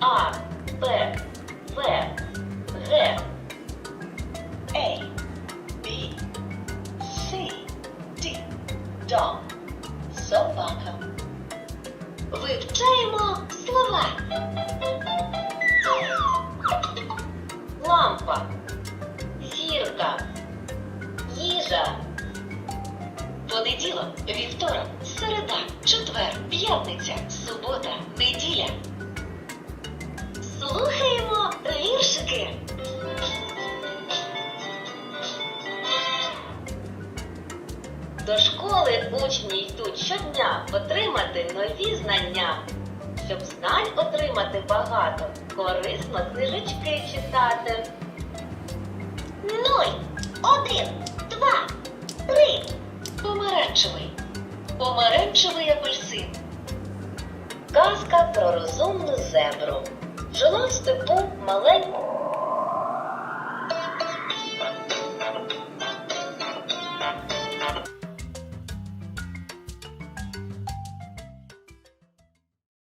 А, Б, В, Г. A, B, C, D. Dog. Собака. Вивчаємо слова. Лампа, зірка, їжа. Понеділок, вівторок, середа, четвер, п'ятниця, субота, неділя. До школи учні йдуть щодня отримати нові знання. Щоб знань отримати багато, корисно книжечки читати. Нуль, один, два, три. Помаранчевий. Помаранчевий апельсин. Казка про розумну зебру. Жила в степу маленька